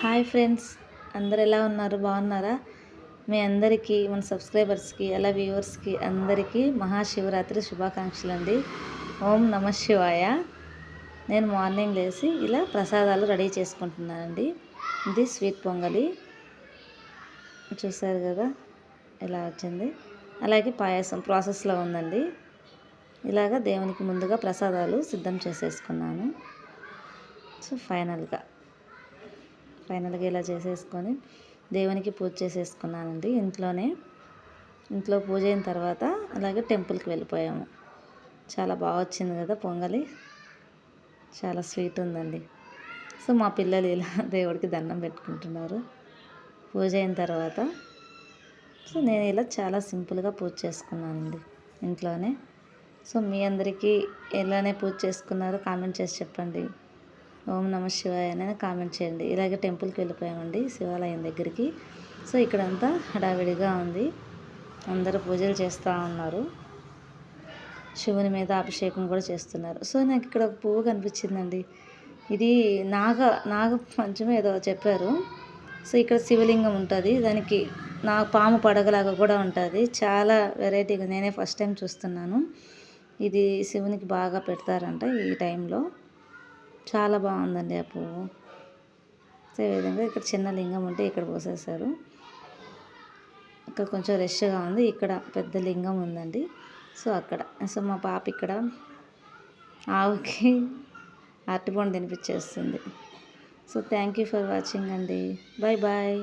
Hi friends అందరు ఎలా ఉన్నారు? బాగున్నారా? మీ అందరికీ మన సబ్స్క్రైబర్స్కి అలా వ్యూవర్స్కి అందరికీ మహాశివరాత్రి శుభాకాంక్షలు అండి ఓం నమ శివాయ. నేను మార్నింగ్ లేచి ఇలా ప్రసాదాలు రెడీ చేసుకుంటున్నానండి. ఇది స్వీట్ పొంగలి. చూసారు కదా ఇలా వచ్చింది? అలాగే పాయసం ప్రాసెస్లో ఉందండి. ఇలాగ దేవునికి ముందుగా ప్రసాదాలు సిద్ధం చేసేసుకున్నాను. సో ఫైనల్గా ఫైనల్గా ఇలా చేసేసుకొని దేవునికి పూజ చేసేసుకున్నానండి. ఇంట్లోనే ఇంట్లో పూజ అయిన తర్వాత అలాగే టెంపుల్కి వెళ్ళిపోయాము. చాలా బాగా వచ్చింది కదా పొంగలి. చాలా స్వీట్ ఉందండి. సో మా పిల్లలు ఇలా దేవుడికి దండం పెట్టుకుంటున్నారు. పూజ అయిన తర్వాత సో నేను ఇలా చాలా సింపుల్గా పూజ చేసుకున్నానండి ఇంట్లోనే. సో మీ అందరికీ ఎలానే పూజ చేసుకున్నారో కామెంట్ చేసి చెప్పండి. ఓం నమ శివాయ అనేది కామెంట్ చేయండి. ఇలాగే టెంపుల్కి వెళ్ళిపోయామండి శివాలయం దగ్గరికి. సో ఇక్కడంతా హడావిడిగా ఉంది. అందరూ పూజలు చేస్తూ ఉన్నారు. శివుని మీద అభిషేకం కూడా చేస్తున్నారు. సో నాకు ఇక్కడ ఒక పువ్వు కనిపించిందండి. ఇది నాగ నాగ పంచమే ఏదో చెప్పారు. సో ఇక్కడ శివలింగం ఉంటుంది. దానికి నా పాము పడగలాగా కూడా ఉంటుంది. చాలా వెరైటీగా నేనే ఫస్ట్ టైం చూస్తున్నాను. ఇది శివునికి బాగా పెడతారంట ఈ టైంలో. చాలా బాగుందండి ఆ పువ్వు. అదే విధంగా ఇక్కడ చిన్న లింగం ఉంటే ఇక్కడ పోసేసారు ఇక్కడ కొంచెం రష్గా ఉంది. ఇక్కడ పెద్ద లింగం ఉందండి. సో అక్కడ. సో మా పాప ఇక్కడ ఆవుకి అరటిపండు తినిపించేస్తుంది. So thank you for watching అండి. Bye bye